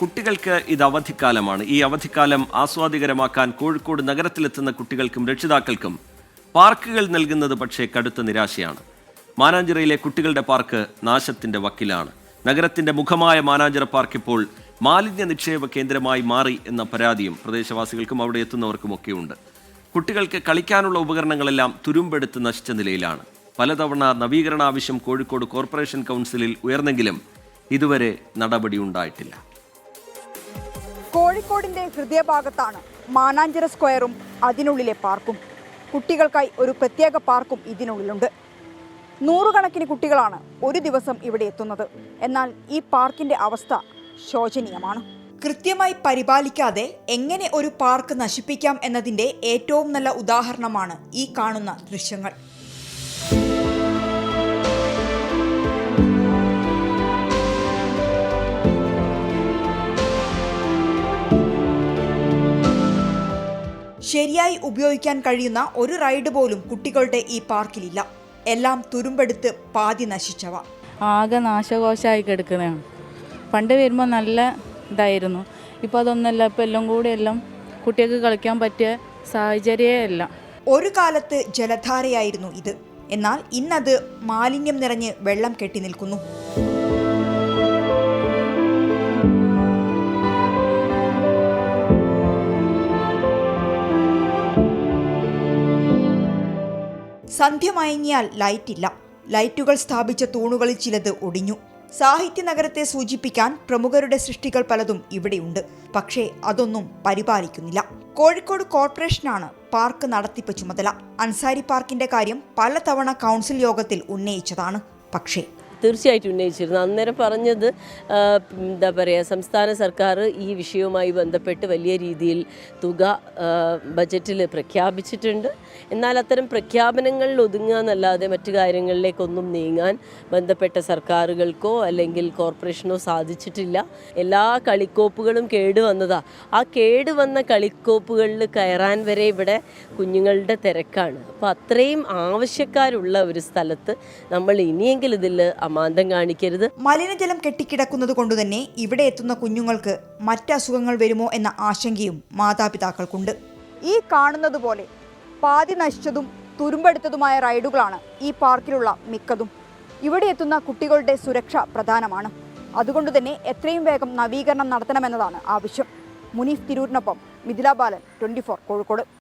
കുട്ടികൾക്ക് ഇത് അവധിക്കാലമാണ്. ഈ അവധിക്കാലം ആസ്വാദികരമാക്കാൻ കോഴിക്കോട് നഗരത്തിലെത്തുന്ന കുട്ടികൾക്കും രക്ഷിതാക്കൾക്കും പാർക്കുകൾ നൽകുന്നത് പക്ഷേ കടുത്ത നിരാശയാണ്. മാനാഞ്ചിറയിലെ കുട്ടികളുടെ പാർക്ക് നാശത്തിന്റെ വക്കിലാണ്. നഗരത്തിന്റെ മുഖമായ മാനാഞ്ചിറ പാർക്ക് ഇപ്പോൾ മാലിന്യ നിക്ഷേപ കേന്ദ്രമായി മാറി എന്ന പരാതിയും പ്രദേശവാസികൾക്കും അവിടെ എത്തുന്നവർക്കുമൊക്കെയുണ്ട് കുട്ടികൾക്ക് കളിക്കാനുള്ള ഉപകരണങ്ങളെല്ലാം തുരുമ്പെടുത്ത് നശിച്ച നിലയിലാണ്. പലതവണ നവീകരണ ആവശ്യം കോഴിക്കോട് കോർപ്പറേഷൻ കൗൺസിലിൽ ഉയർന്നെങ്കിലും ഇതുവരെ നടപടി ഉണ്ടായിട്ടില്ല. കോഴിക്കോടിന്റെ ഹൃദയഭാഗത്താണ് മാനാഞ്ചിറ സ്ക്വയറും അതിനുള്ളിലെ പാർക്കും. കുട്ടികൾക്കായി ഒരു പ്രത്യേക പാർക്കും ഇതിനുള്ളിലുണ്ട്. നൂറുകണക്കിന് കുട്ടികളാണ് ഒരു ദിവസം ഇവിടെ എത്തുന്നത്. എന്നാൽ ഈ പാർക്കിന്റെ അവസ്ഥ ശോചനീയമാണ്. കൃത്യമായി പരിപാലിക്കാതെ എങ്ങനെ ഒരു പാർക്ക് നശിപ്പിക്കാം എന്നതിന്റെ ഏറ്റവും നല്ല ഉദാഹരണമാണ് ഈ കാണുന്ന ദൃശ്യങ്ങൾ. ശരിയായി ഉപയോഗിക്കാൻ കഴിയുന്ന ഒരു റൈഡ് പോലും കുട്ടികളുടെ ഈ പാർക്കിലില്ല. എല്ലാം തുരുമ്പെടുത്ത് പാതി നശിച്ചവ. ആകെ നാശകോശമായി കിടക്കുന്നതാണ്. പണ്ട് വരുമ്പോൾ നല്ല ഇതായിരുന്നു. ഇപ്പോൾ അതൊന്നല്ല ഇപ്പോൾ എല്ലാം കൂടി എല്ലാം കുട്ടികൾക്ക് കളിക്കാൻ പറ്റിയ സാഹചര്യമേ അല്ല ഒരു കാലത്ത് ജലധാരയായിരുന്നു ഇത്. എന്നാൽ ഇന്നത് മാലിന്യം നിറഞ്ഞ് വെള്ളം കെട്ടി നിൽക്കുന്നു. സന്ധ്യ മയങ്ങിയാൽ ലൈറ്റില്ല. ലൈറ്റുകൾ സ്ഥാപിച്ച തൂണുകളിൽ ചിലത് ഒടിഞ്ഞു. സാഹിത്യ നഗരത്തെ സൂചിപ്പിക്കാൻ പ്രമുഖരുടെ സൃഷ്ടികൾ പലതും ഇവിടെയുണ്ട്. പക്ഷേ അതൊന്നും പരിപാലിക്കുന്നില്ല. കോഴിക്കോട് കോർപ്പറേഷനാണ് പാർക്ക് നടത്തിപ്പ് ചുമതല. അൻസാരി പാർക്കിന്റെ കാര്യം പലതവണ കൗൺസിൽ യോഗത്തിൽ ഉന്നയിച്ചതാണ്. പക്ഷേ തീർച്ചയായിട്ടും ഉന്നയിച്ചിരുന്നു. അന്നേരം പറഞ്ഞത് എന്താ പറയുക സംസ്ഥാന സർക്കാർ ഈ വിഷയവുമായി ബന്ധപ്പെട്ട് വലിയ രീതിയിൽ തുക ബജറ്റിൽ പ്രഖ്യാപിച്ചിട്ടുണ്ട്. എന്നാൽ അത്തരം പ്രഖ്യാപനങ്ങളിൽ ഒതുങ്ങുക എന്നല്ലാതെ മറ്റു കാര്യങ്ങളിലേക്കൊന്നും നീങ്ങാൻ ബന്ധപ്പെട്ട സർക്കാരുകൾക്കോ അല്ലെങ്കിൽ കോർപ്പറേഷനോ സാധിച്ചിട്ടില്ല. എല്ലാ കളിക്കോപ്പുകളും കേടുവന്നതാ ആ കേടുവന്ന കളിക്കോപ്പുകളിൽ കയറാൻ വരെ ഇവിടെ കുഞ്ഞുങ്ങളുടെ തിരക്കാണ്. അപ്പോൾ അത്രയും ആവശ്യക്കാരുള്ള ഒരു സ്ഥലത്ത് നമ്മൾ ഇനിയെങ്കിലും ഇതിൽ അമാന്തം കാണിക്കരുത്. മലിനജലം കെട്ടിക്കിടക്കുന്നത് കൊണ്ടുതന്നെ ഇവിടെ എത്തുന്ന കുഞ്ഞുങ്ങൾക്ക് മറ്റ് അസുഖങ്ങൾ വരുമോ എന്ന ആശങ്കയും മാതാപിതാക്കൾക്കുണ്ട്. ഈ കാണുന്നത് പോലെ പാതി നശിച്ചതും തുരുമ്പെടുത്തതുമായ റൈഡുകളാണ് ഈ പാർക്കിലുള്ള മിക്കതും. ഇവിടെ എത്തുന്ന കുട്ടികളുടെ സുരക്ഷ പ്രധാനമാണ്. അതുകൊണ്ട് തന്നെ എത്രയും വേഗം നവീകരണം നടത്തണമെന്നതാണ് ആവശ്യം. മുനീഫ് തിരൂരിനൊപ്പം മിഥില ബാലൻ ട്വന്റി കോഴിക്കോട്.